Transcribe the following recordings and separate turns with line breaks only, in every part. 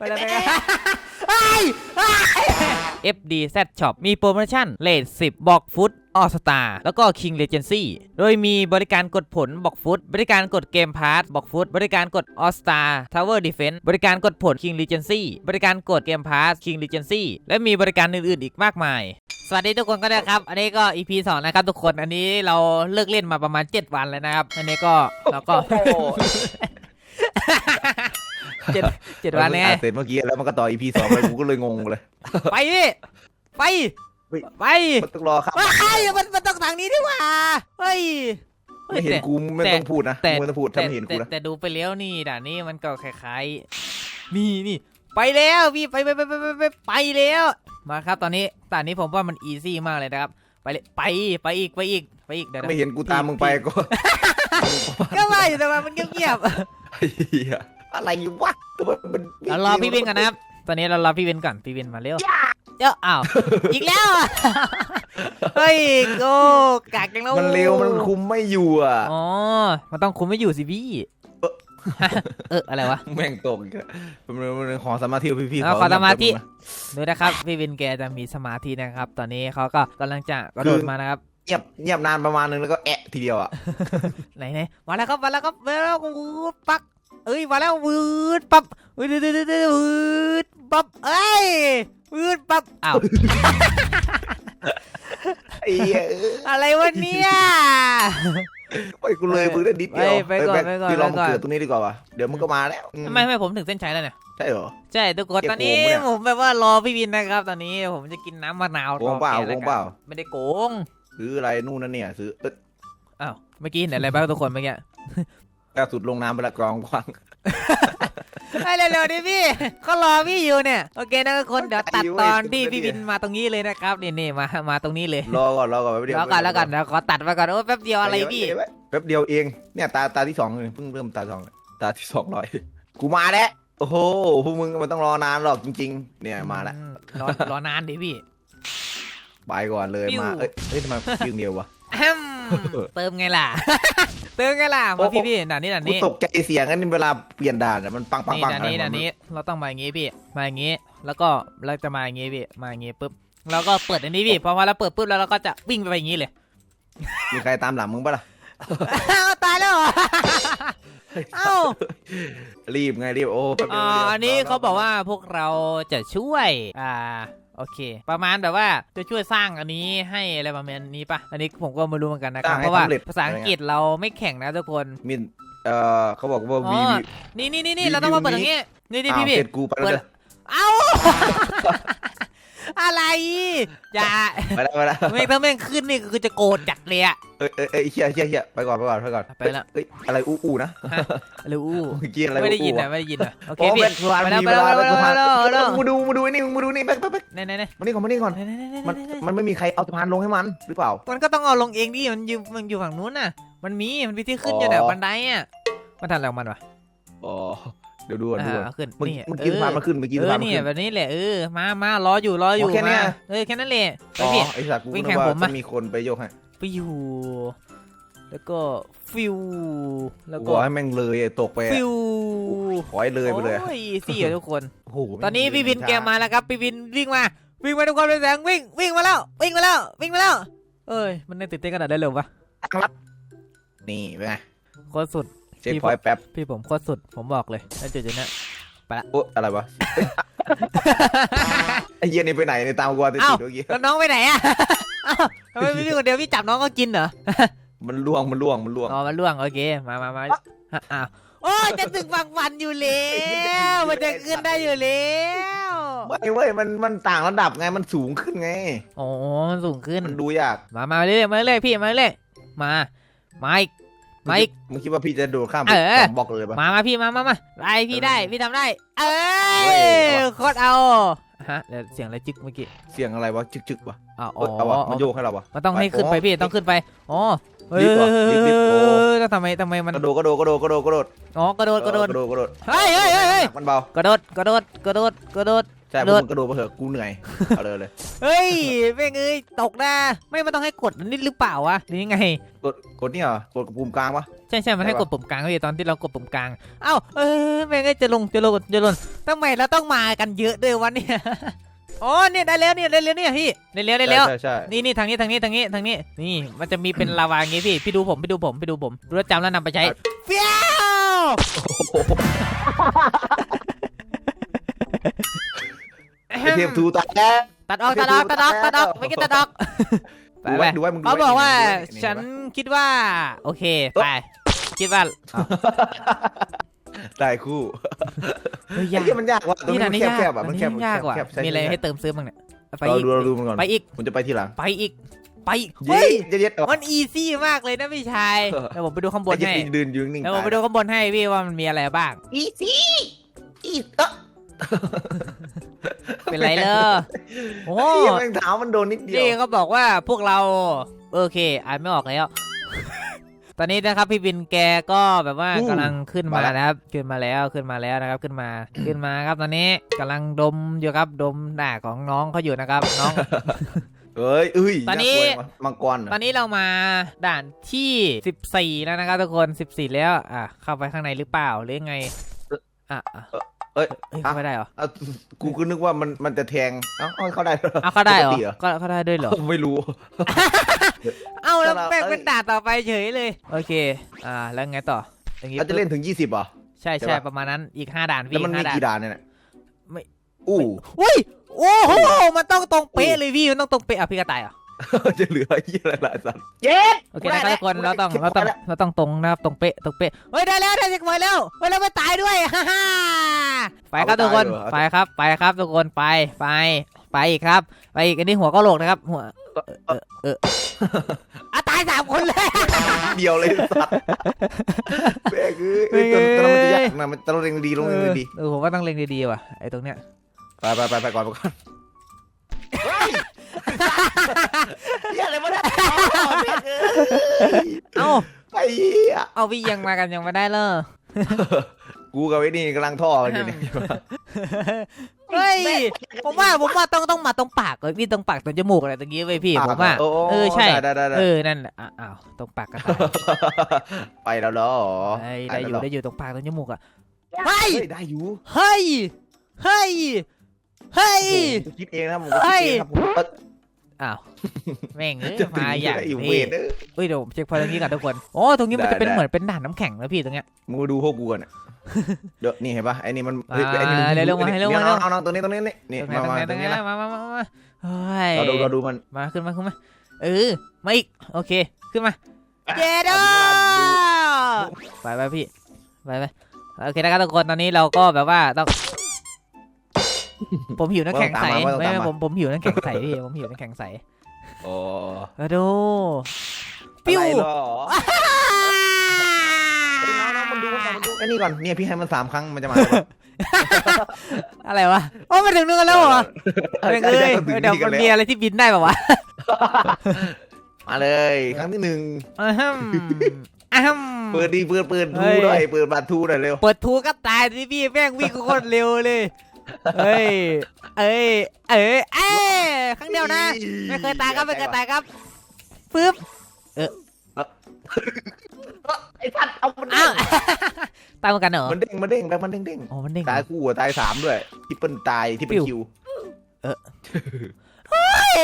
ไปแล้วไปแล้วไอ้ไอ้ FDZ Shop มีโปรโมชั่นเลท10 บอกฟุตออสตาแล้วก็ King Legacy โดยมีบริการกดผลบอกฟุต บริการกดเกมพาร์บอกฟุต บริการกดออสตาทาวเวอร์ดีเฟนส์บริการกดผล King Legacy บริการกดเกมพาร์ King Legacy และมีบริการอื่นๆ อีกมากมาย สวัสดีทุกคนก็ได้ครับ อันนี้ก็ EP 2 นะครับทุกคน อันนี้เราเลิกเล่นมาประมาณ 7 วันแล้วนะครับ อันนี้ก็เราก็
โอ้โห
เจ็ดเจ็ดวัน
เรา
ไง
เพิ่งอ่าเสร็จเมื่อกี้แล้วมันก็ต่อ EP สองไปกูก็เลยงงเลย
ไปพี่ไป
เฮ้ย
ไป
มันต้องรอครับ
ว้ายมันมันต้องทางนี้ดีกว่าเฮ้ยฮ้
ไม่
ย
เห็น
แต่
กูไม่
แต่
ต้องพูดนะ
แต่
มึงไม่ต้องพูดถ้า
แต่
ไม่เห็นกู
แต่
นะ
แต่ดูไปแล้วนี่ด่านนี้มันก็คล้ายๆนี่นี่ไปแล้วพี่ไปไปไปไปไปไปไปแล้ว มาครับตอนนี้ด่านนี้ผมว่ามันอีซี่มากเลยนะครับ ไปเลยไปไปอีกไปอีกไปอีกเดี๋ยว
ไม่เห็นกูตามมึงไปก็
ก็ว่าอยู่แต่ว่ามันเงียบ
ไอ้เหี้ย อะไรวะแต่ว่ามัน
ๆเรารอพี่วินก่อนนะครับ ตอนนี้เรารอพี่วินก่อน พี่วินมาเร็วเจ้าอ้าว อีกแล้วอะเฮ้ยโก้กากจังแล้ว
มันเร็วมันคุมไม่อยู่อะ
อ๋อ มันต้องคุมไม่อยู่สิพี่ เอออะไรวะ
แม่งตกอีกแล้วมันมันขอสมาธิพี่พี่
เอาขอสมาธิดูนะครับพี่วินแกจะมีสมาธินะครับ ตอนนี้เขาก็กำลังจะกระโดดมานะครับ
เงียบเงียบนานประมาณนึงแล้วก็แอะทีเดียวอะ
ไหนไหนมาแล้วครับมาแล้วครับมาแล้ววืดปัก เอ้ยมาแล้ววืดปั๊บวืดวืดวืดวืดวืดปั๊บเอ้ยวืดปั๊บอ้าว
ไอ้เหี้ยเออ
อะไรวะเนี่ย
ไปกูเลยมึงได้นิดเดียว
ไปไปก่อน
แบงค์
ไปก่อน
พี่ลอง
ไปก่อน
เกิดตรงนี้ดีกว่าวะเดี๋ยวมึงก็มาแล้วอื
ทำไมทำไมผมถึงเส้นชัยแล้วเนี่ย
ใช่เหรอ
ใช่ทุกคน
เก็บ
ตอนนี้
โกงปะเนี่ย
ผมแบบว่ารอพี่วินนะครับ ตอนนี้ผมจะกินน้ำมะนาว
โกงเปล่า
แกแล้ว
โกงเปล่า
ไม่ได้โกง
ซื้ออะไรนู่นนั่นเนี่ยซื้อเอ้ย
อ้าวเมื่อกี้เห็นอะไรบ้างทุกคนเมื่อกี้
ล่าสุดลงน้ำไปละกรองกวาง
ไอ้เร็วๆดิพี่เขารอพี่อยู่เนี่ย โอเคนะทุกคนเดี๋ยวตัดตอนที่พี่วินมาตรงนี้เลยนะครับนี่นี่มามาตรงนี้เลย
รอก่อนรอก่อนแป๊บเดียว
แล้วกันแล้วกันเดี๋ยวขอตัดมาก่อนโอ้แป๊บเดียวอะไรพี่
แป๊บเดียวเองเนี่ยตาตาที่สองเลยเพิ่งเริ่มตาสองตาที่สองร้อยกูมาแล้วโอ้โหพวกมึงมันต้องรอนานหรอกจริง ๆ เนี่ยมาแล้ว
อืรอรอนานดิพี่
ไปก่อนเลย
ปิ้ว
มาเอ้ยเอ้ยทำไมยิงเดียววะ
แฮม เติมไงล่ะ เติมไงล่ะ
โอ้
มา
โห
พี่พี่ด่านนี้ด่าน
กู
นี้
ตกใจเสียงงั้นเวลาเปลี่ยนด่านอะมันปังปัง
นี่
ปัง
ด่านนี้
อะไร
ด่าน
ของมั
นี้ เราต้องมาอย่างงี้พี่ มาอย่างงี้ แล้วก็เราจะมาอย่างงี้พี่ มาอย่างงี้ปุ๊บเราก็เปิดอันนี้พี่ พอมาเราเปิดปุ๊บแล้วเราก็จะวิ่งไปอย่างงี้เลย
มีใครตามหลังมึงปะล่ะ
อ้าวตายแล้วเหรอ เอ้า
รีบไงรีบโอ้แป๊บเดี
อ่า
ยว
อันนี้เขาบอกว่าพวกเราจะช่วย อ่า โอเค ประมาณแบบว่าจะช่วยสร้างอันนี้ให้อะไรประมาณนี้ปะอันนี้ผมก็ไม่รู้เหมือนกันนะครับ เพราะว่าภาษาอังกฤษเราไม่แข่งนะทุกคน
มินเอ่อเขาบอกว่า
อ๋อ
วี
นี่นี่นี่นี่
รีวิว
เราต้องมาเปิดอย่างงี้นี่นี่
อ้าว
พี่พี่
เสร็จกูไปแล้ว
เปิด
เด้อ
เอ้า อะไร อย่า
ไปแล้วไปแล้ว
แม่งถ้าแม่งขึ้นนี่คือจะโกรธจัดเลยอะ
เอ้ยเอ้ยเอ้ยเฮียเฮียเฮียไปก่อนไปก่อนไปก่อน
ไปแล้ว
เอ้ยอะไรอู้อู้นะ
หรืออู้
เมื่อกี้อะไร
ไม่ได้ยิน
อู้
นะ
วะ
ไม่ได้ยินนะโอเค
โอ้
พี่
เป็นวาน
ไปแล้ว
มี
ไป
เว
แล้ว
ลา
ไปแล้วไปแล้วไปแล้ว
มาดูมาดูไอ้นี่มาดูนี่แป๊บแป๊บแป๊บ
ไหนไหนไหน
มานี่ก่อนมานี่ก่อน
ไหนไหนไหน
มัน
ไหน
มันไม่มีใครเอาสะพานลงให้มันหรือเปล่า
มันก็ต้องเอาลงเองดิมันอยู่มันอยู่ฝั่งนู้นน่ะ มันมีมันมีที่ขึ้นอยู่เนี่ย
อ๋อ
บันไดอะมันทำอะไรของมันวะ
อ๋อเดี๋ยวดูก่อนดูก่อน
อ่าเอาขึ้น
เมื่อ
นี่
กี้เมื่อกี้สะพานมาขึ้นเมื่อกี้
เอ
สะ
อ
พานมา
เนี่ย
ขึ้น
แบบนี้แหละเออมามา รออยู่รออยู่
อ๋อแค่เนี้
มายเออแค่นั้นแหละไป
อ๋อ
พี่
ไอ้สัตว์กู
วิ่ง
นึ
แข่
ก
ง
ว่า
ผมอะ
จะมีคนไปโยกให้
ไปอยู่ แล้วก็ฟิวแล้ว
กู
ก็
บอกให้แม่งเลยไอ้ตกไปอะ
ฟิว
ขอให้เลยไปเลยอะ
โอ้ยสี่อะทุกคน
โอ้โห
ตอนนี้พี่วินแกมาแล้วครับพี่วินวิ่งมา วิ่งมาทุกคนเป็นแสงวิ่งวิ่งมาแล้ว วิ่งมาแล้ว วิ่งมาแล้ว เอ้ย มันได้ตื่นเต้นขนาดได้เลยปะ
นี่เป็นไง
โคตรสุด
เช็คพอยต์แป๊บ
พี่ผมโคตรสุดผมบอกเลยแล้วจุดจุดเนี้ย
โอ้อะไรวะเอ้ยไอ้เหี้ยนี่ไปไหนในยตามกูติด
เอ้า
ติดเมื่อกี้
แล้วน้องไปไหนอะเอ้าทำไมพี่คนเดียวพี่จับน้องก็กินเหรอ
มันล่วงมันล่วงมันล่วง
อ๋อมันล่วงโอเคมามามาอ้าวโอ้ยจะถึงฝั่งฝันอยู่แล้วมันจะขึ้นได้อยู่แล้ว
ไม่เว้ยมันมันต่างระดับไงมันสูงขึ้นไง
โอ้มันสูงขึ้น
มันดูยาก
มามาเรื่อยมาเรื่อยพี่มาเรื่อยมามาอีก มาอีก
มึงคิดว่าพี่จะโดดข้ามไป
เออ
สองบล็อกเลยปะ
มามาพี่มามามาได้พี่ได้ พี่ทำได้ เอ้
เฮ้
ย
ยเอาวะ
โคตรเอาฮะเดี๋ยวเสียงอะไรจึกเมื่อกี้
เสียงอะไรวะ จึกจึกๆวะ
อ๋อ
เอ้ยเอาวะมันโยกให้เราวะ
มันต้องให้ขึ้นไป
อ๋อ
พี่ต้องขึ้นไปอ๋อเฮ้ย
รีบว่ะรีบรีบโอ้
แล้วทำไมทำไมมัน
กระโดดกระโดดกระโดดกระโดดกระโดด
อ๋อกระโดดกระโดด
กระโดดกระโดด
เฮ้ยเฮ้ยเฮ้ยเฮ้ย
หนักมันเบาก
ระโดดกระโดดกระโดดกระโดด
ใช่พ
โด
วก
ด
มึงกระโดดมาเถอะกูเหนื่อยเอาเลยเลย
เฮ้ยแม่งเอ้ยตกนะไม่มันต้องให้กดนิดหรือเปล่าวะหรือยังไง
กดกดนี่เหรอกดกับปุ่มกลางปะ
ใช่ใช่มันให้
ใช่
ก
ปะ
ดปุ่มกลางเลยตอนที่เรากดปุ่มกลางเอ้าเออแม่งเอ้ยจะลงจะลงจะลงทำไมเราต้องมากันเยอะด้วยวะเนี่ยอ๋อเนี่ยได้แล้วเนี่ยได้แล้วเนี่ยพี่ได้แล้วได้แล้ว
ใช่ใช่
นี่นี่ทางนี้ทางนี้ทางนี้ทางนี้นี่มันจะมีเป็นลาวาอย่างงี้พี่พี่ดูผมพี่ดูผมพี่ดูผมดูแลวจำแล้วนำไปใช้เฟี้ยว
ไอเทพทูตัดแล้ว
ตัดออกตัดออกตัดออกตัดออกไม่กินตัดออกไป
ดู
ไป
ไว้ดูไว้มึงดู
เขา
ไว้
บอกว่า
นี่
ฉัน
เห็นปะ
คิดว่า โอเคไปคิดว่าอ้าว
ได้คู่
เฮ้ย
ไอ้
ยาก
เหี้ยมันยากว่ะตรง
นี่
นี้
นะ
มัน
นี่
แค
ยา
บ
ก
แคบอะ
อั
มันน
นี้
แคบ
ยากกว่า
แคบใช่
มีอะไร
ใช่
ให้เติมซื้อบ้างเนี่ยไป
เรา
อีก
ดูเราดูมันก่อน
ไปอีก
คุณจะไปทีหลัง
ไปอีก ไปอีก
เย้
เฮ้ย
เย็ดเย็ดเอา
มันอีซี่มากเลยนะพี่ชาย
เออ
เดี๋ยวผมไปดูข้างบน
ไอ้เย็ด
ให้
นี่เดินยืนนิ่ง
เดี๋ยวผมไปดูข้างบนให้พี่ว่ามันมีอะไรบ้าง
อีซี่อีเออ
เป็น ไรเลอโอ้
ไอ้เหี้ยแม่งเท้ามันโดนนิดเดียว
นี่เขาบอกว่าพวกเรา โอเค อ่านไม่ออกแล้ว ตอนนี้นะครับพี่บินแกก็แบบว่ากำลังขึ้นมานะครับ ขึ้นมาแล้วขึ้นมาแล้วนะครับ ขึ้นมาขึ้นมาครับ ตอนนี้กำลังดมอยู่ครับ ดมหน้าของน้องเขาอยู่นะครับ น้อง
เอ้ยเอ้ย
ตอนนี้า
กลัวว่ะมังกรเหร
ตอนนี้เรามาด่านที่ 14 แล้วนะครับทุกคน 14 แล้ว อะ เข้าไปข้างในหรือเปล่าหรือไง อะ อะ
เอ้ย
เอ้ยเข้าไม่ได้เหรอ
เอากูก็นึกว่ามันมันจะแทง เอ้าเอาเข้าได้
เอาเข้าได้เหรอ
ปกติ
ก็เข้าได้ด้วยเหรอ
ไม่รู้
เอาแล้ว
แต่เรา
แม่ง
เอ้ย
เป็นด่านต่อไปเฉยเลย โอเค อ่า แล้วไงต่อ อย่างงี้
เราจะเล่นถึง 20เหรอ
ใช่
ใช่
ใช่
ปะ
ประมาณนั้น อีก5ด่าน
แล้ว
พี่
มันมี
ห้าด่าน
กี่ด่านเนี่ยน่ะ
ไม่
อู้
อุ้ย โอ้โห มันต้องตรงเป๊ะเลยพี่ มันต้องตรงเป๊ะอะพี่กระต่ายเหรอะ
จะเหลือไอ้เหี้ยอะไรล่ะสัตว์เย็ด
โอเคนะครับทุกคนเราต้องเราต้องเราต้องตรงนะครับตรงเป๊ะตรงเป๊ะเฮ้ยได้แล้วได้เช็คพอยต์แล้วเฮ้ยแล้วไม่ตายด้วยฮ่าฮ่าไปครับทุกคนไปครับไปครับทุกคนไปไปไปอีกครับ ไปอีกอันนี้หัวกะโหลกนะครับหัวเออเอออะตายสามคนเลย
เดียวเลยสัตว์แม่งเอ้ยเอ้ยตอนตอนนั้นมันจะยากนะมันตอนเราเร่งดีลงเร่งดี
เออผมว่าต้องเล็งดีๆว่ะไอ้ตรงเนี้ย
ไปไปไปไปก่อนไปก่อนเฮ้ย เหี้ยอะไรวะเนี่ยเอาแม่งเอ้ย
เอ้า
ไอ้เหี้ย
เอาพี่ยังมากันยังไม่ได้เลย
กูกับไอ้นี่กำลังท่อกันอยู่เนี่ย
เฮ้ย ผมว่าผมว่าต้องต้องมาตรงปากเลยพี่ตรงปากตรงจมูกอะไรตรงนี้ไว้ยพี่ผมว่า
โโเอ
อใช่
ได้ได้ได้
เออ นั่นแหละอะอ้าวตรงปากกระต่าย
ไปแล้วเหรอ
เฮ้ย
ป
ได้อยู่
แล้วเหร
ได้อยู่ตรงปากตรงจมูกอะ
เฮ้
เฮ้ย
ยได้อยู่
เฮ้ย เฮ้ย เฮ้ย
โอ้โหกูคิดเองนะผมก็
เฮ้
คิด
ย
เองครับผมเอ้ย
อ้าวแม่งเอ้ย
จะถึง
มาอย่าง
ได้อยู่เว
นี้
ทเด้อ
เฮ้ยเดี๋ยวผมเช็คพอยต์ตรงนี้ก่อนทุกคนโอ้ตรงนี้มัน
ได้
จะเป็น
ได้
เหมือนเป็นด่านน้ำแข็งนะพี่ตรงเนี้ย
มึงมาดูพวกกูก่อนอะเดี๋ยวนี่เห็นปะไอ้นี่มัน
อ่า
ฮ้ยไอ้นี่มัน
เร็วๆมาให้เร็วๆ
นี่
มาเร็ว
เอาเอาเอาตรงนี้ตรงนี้นี่นี่
ตรงไหน
มา
ตรง
มา
ไหน
ต
ต
ร
รงงไหน
นี้นะ
มามามามาเฮ้ย
เราดูเราดูมัน
มาขึ้นมาขึ้นมาเออมาอีกโอเคขึ้นมาเจโดไปไปพี่ไปไปโอเคนะครับทุกคนตอนนี้เราก็แบบว่าต้อง ผมหิวน้ำแข็งใสไม่ไม่ผมผมหิวน้ำแข็งใสพี่ผมหิวน้ำแข็งใส
โอ้
มาดูปิ้ว
อะไรหรอเฮ้ยน้องๆมันดูมันดูมันดูไอ้นี่ก่อนเนี่ยพี่ให้มันสามครั้งมันจะมา
อะไรวะโอ้มาถึงนู่นกันแล้วเหรอเอ้ย
ใกล้
เอ้ย
จะถึง
เดี๋ยว
นี่กั
มันน
แล้ว
มีอะไรที่บินได้ป่าวะ
มาเลย ครั้งที่หนึ่ง
อ้าฮัมอ้าฮัม
เปิดดีเปิดเปิด
เฮ้
ทู
ย
ด้วยเปิดบัตรทูหน่อยเร็ว
เปิดทูก็ตายสิพี่แม่งวิ่งโคตรเร็วเลย เอ้ย เอ้ย เอ้ยเอ้ยครั้งเดียวนะ ไม่เคยตายครับไม่เคยตายครับปึ๊บ
ไอ้ทัดเอามัน
อ้า
เด้
ว
ง
ตายเหมือนกันเหรอ
มันเด้งมันเด้งแบบมันเด้งเด้ง
อ๋อ มันเด้ง
ตายคู่อะตายสามด้วยทิปเปิลตายทิปเปิ
ปิ้
ล
ว
คิว
เฮ้ย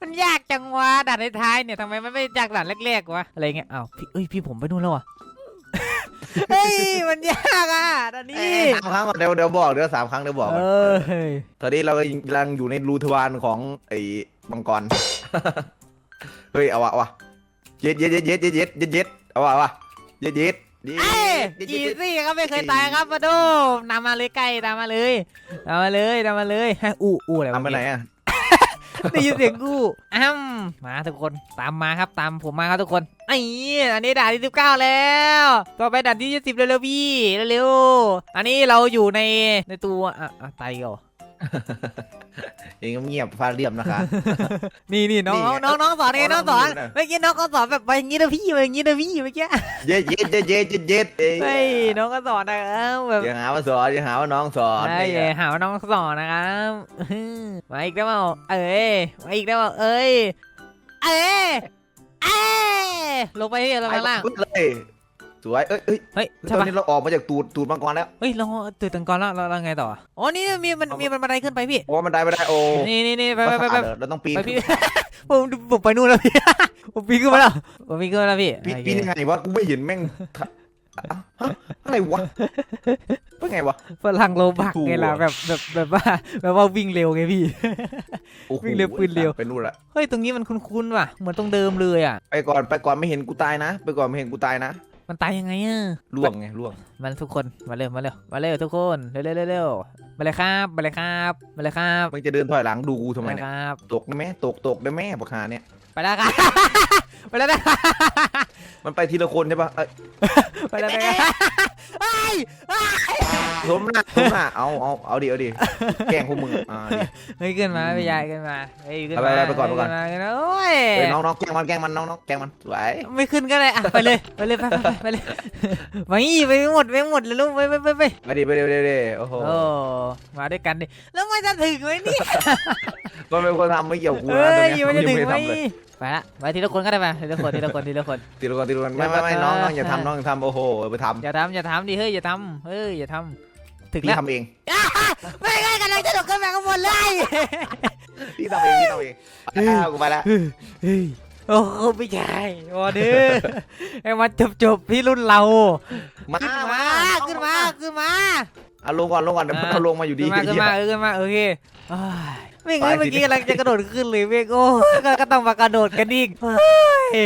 มันยากจังวะด่านท้ายๆเนี่ยทำไมมันไม่ยากด่านแรกๆวะ อะไรเงี้ย อ้าวพี่เอ้ย พี่ผมไปนู่นแล้วอะ เฮ้ยมันยากอะด่านนี้
เอ้ยสามครั้งก่อนเดี๋ยวเดี๋ยวบอกเดี๋ยวสามครั้งเดี๋ยวบอก
เอ
ก่อน
อเฮ้ย
ตอนนี้เรากำลังอยู่ในรูทวารของไอ้มังกร เฮ้ยเอาวะเอาวะเย็ดเย็ดเย็ดเย็ดเย็ดเย็ดเย็ดเย็ดเอาวะเอาวะเย็ดเย็ดเย็ด
เอ้ย
เย็ด
อี
เย็ด
ซี่ครับไม่เคยตายครับมาดูนำมาเลยใกล้ตามมาเลยตามมาเลยตามมาเลยฮะอู้อู้อะไรวะ
ทำไปไหนอะ
ได้ยินเสียงกูอ้ามาทุกคนตามมาครับตามผมมาครับทุกคนไอ้อันนี้ด่านที่สิบเก้าแล้วต่อไปด่านที่ยี่สิบเร็วๆพี่เร็วๆอันนี้เราอยู่ในในตัวอะอะตายกเหรอ
เองก็เงียบฟาเรียบนะคะ
นี่นี่น้อง
นี่ไง
น้องน้องสอนเอง
น้
น้
อ
องงสอน
ดูหน่อย
เมื่อกี้น้องก็สอนแบบไปอย่างงี้นะพี่ไปอย่างงี้นะพี่เมื่อกี้
เย็ดเย็ดเย็ดเย็ดเย็ดเย็ดเอ้ย
เฮ้ยน้องก็สอนนะครับแบบ
อย่าหาว่าสอนอย่าหาว่าน้องสอน
ใช่
เนี่ย
หาว่าน้องสอนนะครับมาอีกแล้วเปล่าเอ้ยมาอีกแล้วเปล่าเอ้ยเอ้ยเอ้ยลงไปที่ลงไปข้างล่าง
ไปเลย สวยเอ้ยเอ้ย
เฮ้ย
ต
ใช่
อน
ปะ
นี้เราออกมาจากตูดตูดมังกรแล้ว
เฮ้ยเราตื่นตังก่อนแล้วเราเราไงต่ออ๋อนี่มีมันมีมันบันไดขึ้นไปพี่
โอ้มันได้ไม่ได้โอ้
นี่นี่นี่ไปไปไปไป
เราต้องปีน
ไปพี่ ผมผมไปนู่นแล้วพี่ ผมปีนขึ้นมาแล้วผมปีนขึ้นมาแล้วพี่
ปีน
โอเค
ปีนยังไงวะกูไม่เห็นแม่งทะอะฮะอะไรวะเป็นไงวะ
ฝรั่งโลบักไงล่ะ
ถูก
แบบแบบแบบว่าแบบว่าวิ่งเร็วไงพี่
โอ้โห
วิ่งเร็วปืนเร็ว
ไปนู่นละ
เฮ้ยตรงนี้มันคุ้นๆว่ะเหมือนตรงเดิมเลยอะ
ไปก่อนไปก่อนไม่เห็นกูตายนะ ไปก่อนไม่เห็นกูตายนะ
มันตายยังไงอะ
ล่วงไงล่วง
มันทุกคนมาเร็วมาเร็วมาเร็วทุกคนเร็วเร็วเร็วเร็วมาเลยครับมาเลยครับมาเลยครับ
มึงจะเดินถอยหลังดูกูทำไม
มา
เนี่ย
ครับ
ตกได้ไหมตกตกได้ไหมบักหาเนี่ย
ไปแล้วครับ ไปแล้วนะ
มันไปทีละคนใช่ปะเอ้ย
ไปแล้วนะไอ้ย
สมหน้าสมหน้าเอาเอาเอาดิเอาดิแกล้งพวกมึงอ่าดิ
เฮ้ยขึ้นมาพี่ยายขึ้นมาเฮ้ยขึ้น
ไป
มา
ไปไปก่อนไปก่อน
ขึ้มาขึ้นมาโอ้ย
เฮ้ยน้องน้องแกล้งมันแกล้งมันน้องน้องแกล้งมันสวย
ไม่ขึ้นก็เลยอะไปเลยไปเลยไปไปไปไปเลยไปไปหมดไปหมดเลยลูกไปไปไปไป
ไปดิไปดิไปดิไปดิโอ้โห
โอ้มาด้วยกันดิแล้วมันจะถึงไหมเนี่ย
มันเป็นคนทำไม่เกี่ยวกู
เฮ้
นะ
ย
ตรง
มัน
เนี้
จะ
ย
ถึงไหม
ยังไม่ได้ทำเลย
ไปละไปทีละคนก็ได้ไปทีละคนทีละคนทีละคน
ทีละคนทีละคนไม่ไม่ไม่น้องน้องอย่าทำน้องอย่าทำโอ้โหไปท
อย่าทำอย่าทำดิเฮ้ยอย่าทำเฮ้ยอย่าทำถึำง
พี่
แล้ว
ทำเอง
ไม่ไงกำลังจะตกขึ้นมาข้างบนเลย
พี่ทำเองพี่ทำเองอ้าวกูไปแล้ว
เฮ้ยโอ้โหไม่ใช่วอเด้อไอ้มาจบจบๆพี่รุ่นเรา
มา
ขึ้นมาขึ้นมาขึ้นมา
เอาลงก่อนลงก่อนเดี๋ยวมันเอาลงมาอยู่ดี
ขึ้นมาขึ้นมาเออขึ้นมาโอเคอ้ายไม่งั้นเมื่อกี้กำลังจะกระโดดขึ้นเลยเมฆโอ้ก็ก็ต้องมากระโดดกันอีกเฮ้ย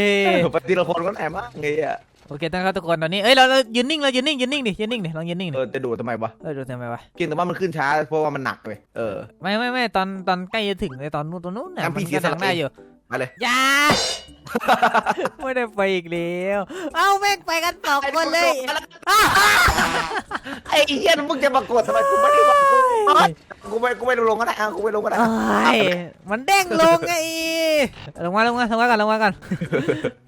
ไปทีละคนก็ไหนมากไงอะ
โอเคท่านครับทุกคนตอนนี้ เอ้ยเราเรายืนนิ่งเรายืนนิ่งยืนนิ่งดิยืนนิ่งดิลองยืนนิ่งดิ
เออจะดูดทำไมวะ
เออดูทำไมวะ
กินแต่ว่ามันขึ้นช้าเพราะว่ามันหนักเลยเออ
ไม่ไม่ไม่ตอนตอนใกล้จะถึงเลยตอนนู้นตอนนู้นน่ะ
งั้น
มั
พี่
น
เสีย
ก็
สละ
ทางได้อยู่
มาเลย
อย่าไม่ได้ไปอีกแล้วเอาแม่งไปกันสองคนเลยอ้าว
ไอ้เหี้ยมึงจะมากดทำไมกูไม่ได้ว่ากูกูไม่กูไม่ลงก็ได้อะกูไม่ลงก็ได้
เอ้ยมันเด้งลงไงลงมาลงมาลงมาก่อนลงมาก่อน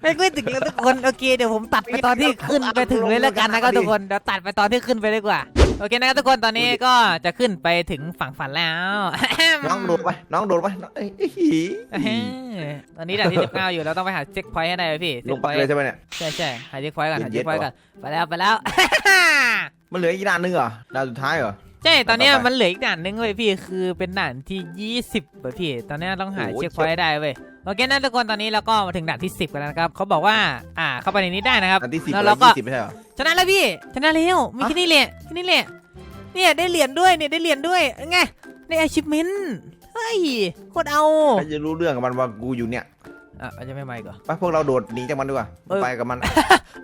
ไม่ไม่ถึงแล้วทุกคนโอเคเดี๋ยวผมตัดไปตอนที่ขึ้นไปถึงเลยแล้วกันนะครับทุกคนเดี๋ยวตัดไปตอนที่ขึ้นไปดีกว่าโอเคนะครับทุกคนตอนนี้ก็จะขึ้นไปถึงฝั่งฝันแล้ว
น้องโดดไปน้องโดดไปน้องเอ้ยหี
เออตอนนี้ด่านที่19อยู่เราต้องไปหาเช็คพอยต์ให้ได้เลยพี่
ลงไปเลยใช่ไหมเนี่ย
ใช่ใช่หาเช็คพอยต์ก่อนหา
เย็
เช็
ด
คพอยต์
ๆ
ก่อนไปแล้วไปแล้ว
มันเหลืออีกด่านหนึงเหรอด่านสุดท้ายเหรอ
ใช่ตอนเนี้ย
ต่อไป
มันเหลืออีกด่านนึงเว้ยพี่คือเป็นด่านที่ 20เว้ยพี่ ตอนเนี้ยต้องหา
โอ้โห
เช็คพอยต์ให้ได้เว้ยโอเคนะทุกคนตอนนี้เราก็มาถึงด่านที่ 10 กันแล้วนะครับเขาบอกว่าอ่าเข้าไปในนี้ได้นะครับ
ด่านที่สิบ
แล้ว
แล้
เรา
ว
ก็
ยี่สิบไม่ใช่เหรอ
ชนะแล้วพี่ชนะแล้วมี
ฮะ
แค่นี้แหละแค่นี้แหละเนี่ยได้เหรียญด้วยเนี่ยได้เหรียญด้วยไงได้ achievement เฮ้ยโคตรเอา
ใครจะรู้เรื่องกับมันว่ากูอยู่เนี่ย
อะอาจจะไม่ไม่ก่อน
ไปพวกเราโดดหนีจากมันดีกว่า
เออ
ไปกับมัน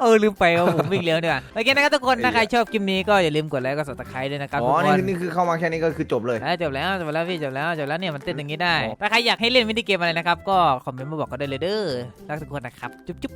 เออลืมไปว่าผมวิ่งเร็วดีกว่าโอเคนะครับทุกคนถ้าใครชอบคลิปนี้ก็อย่าลืมกดไลค์กด subscribe ด้วยนะครับ
อ๋
ทุ
อก
ค
นี่
น
คือนี่คือเข้ามาแค่นี้ก็คือจบเลย
แล้วจบแล้วจบแล้วพี่จบแล้วจบแล้วเนี่ยมันเต้นอย่างนี้ได้
โอ้
ถ้าใครอยากให้เล่นมินิเกมอะไรนะครับ ก็คอมเมนต์มาบอกกันได้เลยเด้อรักทุกคนนะครับ จุ๊บจุ๊บ